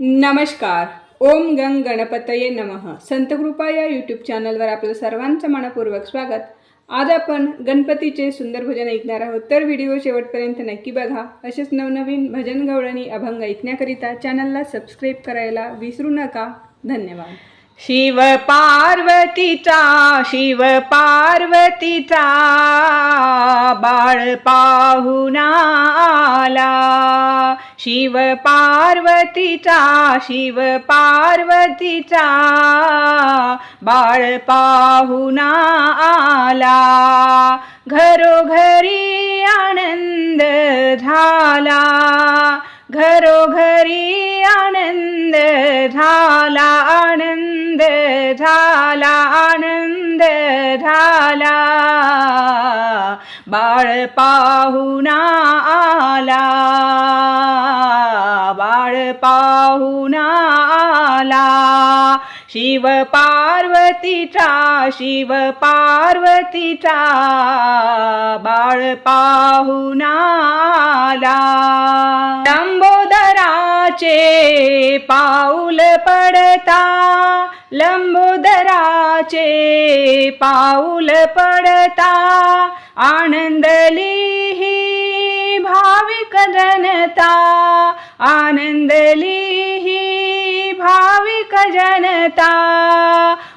नमस्कार. ओम गंग गणपतये नमः. संतकृपा या यूट्यूब चॅनलवर आपलं सर्वांचं मनपूर्वक स्वागत. आज आपण गणपतीचे सुंदर भजन ऐकणार आहोत. तर व्हिडिओ शेवटपर्यंत नक्की बघा. असेच नवनवीन भजन गवळणी अभंग ऐकण्याकरिता चॅनलला सबस्क्राईब करायला विसरू नका. धन्यवाद. शिव पार्वतीचा शिव पार्वतीचा बाळ पाहुना आला. शिव पार्वतीचा शिव पार्वतीचा बाळ पाहुना आला. घरोघरी आनंद झाला. घरोघरी आनंद झाला आनंद झाला आनंद झाला बाळ पाहुणा आला बाळ पाहुणा आला. शिव पार्वतीचा शिव पार्वतीचा बाळ पाहुना आला. लंबोदराचे पाऊल पडता लंबोदराचे पाऊल पडता. आनंदली ही भाविक जनता आनंदली ही भाविक जनता.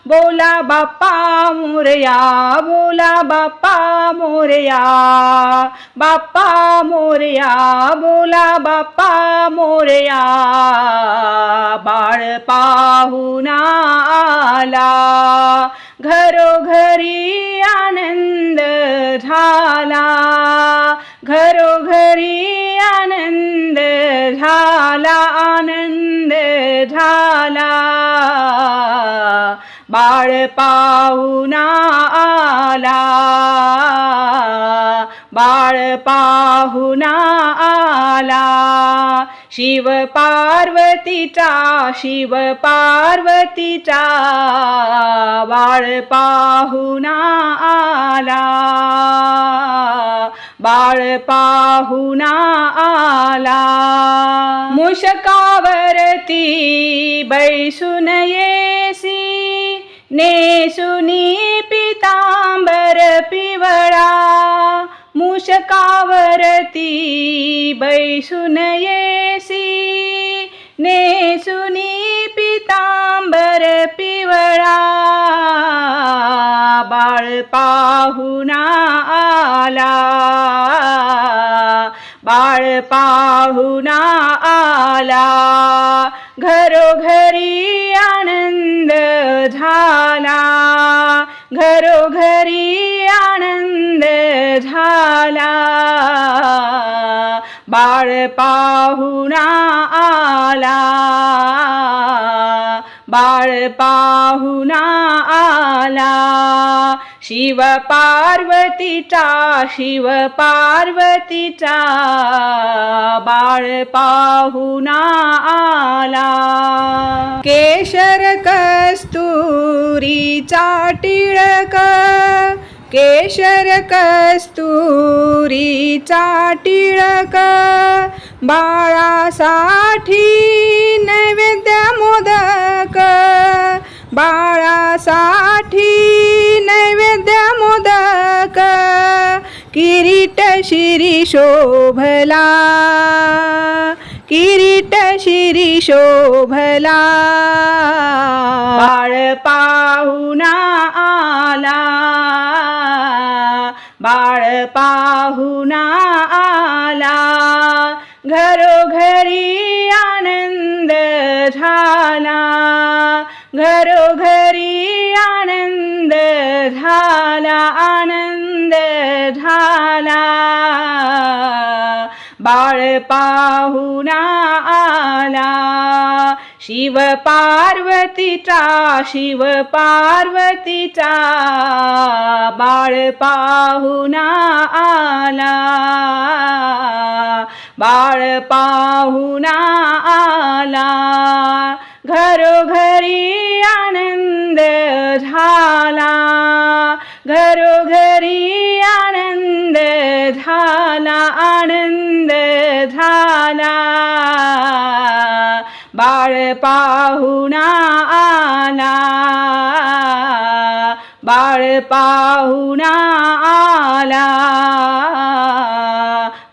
बोला बाप्पा मोरया बोला बाप्पा मोरया. बाप्पा मोरया बोला बाप्पा मोरया. बाळ पाहुना आला. घरोघरी आनंद झाला. घरोघरी आनंद झाला आनंद झाला. बाळ पाहुना आला. बाळ पाहुना आला. शिव पार्वतीचा शिव पार्वतीचा बाळ पाहुना आला. बाळ पाहुना आला. मुशकावरती बैसून ये नेसुनी पितांबर पिवळा मुशकावरती बैसून येसी. नेसुनी पितांबर पिवळा बाळ पाहुणा आला. काळ पाहुणा आला. घरोघरी आनंद झाला. घरोघरी आनंद झाला. बाळ पाहुणा आला. बाळ पाहुणा आला. शिव पार्वतीचा शिव पार्वतीचा बाळ पाहुणा आला. केशर कस्तुरीचा टिळक केशर कस्तुरीचा टिळक बाळासाठी नैवेद्य मोदक बाळासाठी नैवेद्य मोदक किरीट शिरी शोभला किरीट शिरी शोभला. बाळ पाहुणा आला बाळ पाहुणा आला घरोघरी आनंद झाला घरोघरी आनंद झाला आनंद झाला बाळ पाहुणा आला शिव पार्वतीचा शिव पार्वतीचा. बाळ पाहुणा आला. बाळ पाहुणा आला. घरोघरी आनंद झाला. घरोघरी आनंद झाला आनंद झाला. बाळ पाहुणा आला. बाळ पाहुणा आला.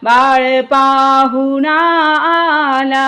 बाळ पाहुणा आला.